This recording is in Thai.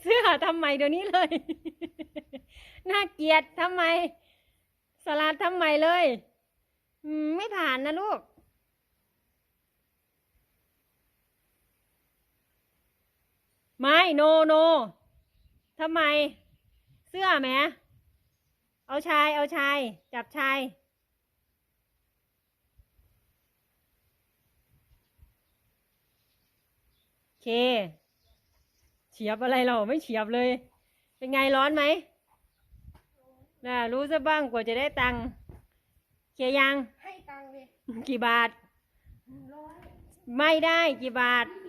เสื้อทำไมเดี๋ยวนี้เลย น่าเกลียดทำไม สลัดทำไมเลยไม่ผ่านนะลูก ไม่โนโนทำไม เสื้อแหมเอาชายเอาชาย จับชายโอเค เฉียบอะไรเราไม่เฉียบเลย เป็นไงร้อนไหมน่ะรู้ซะบ้างกว่าจะได้ตังค์เคลียร์ยัง ให้ตังค์เลยกี่บาท ร้อย ไม่ได้กี่บาทส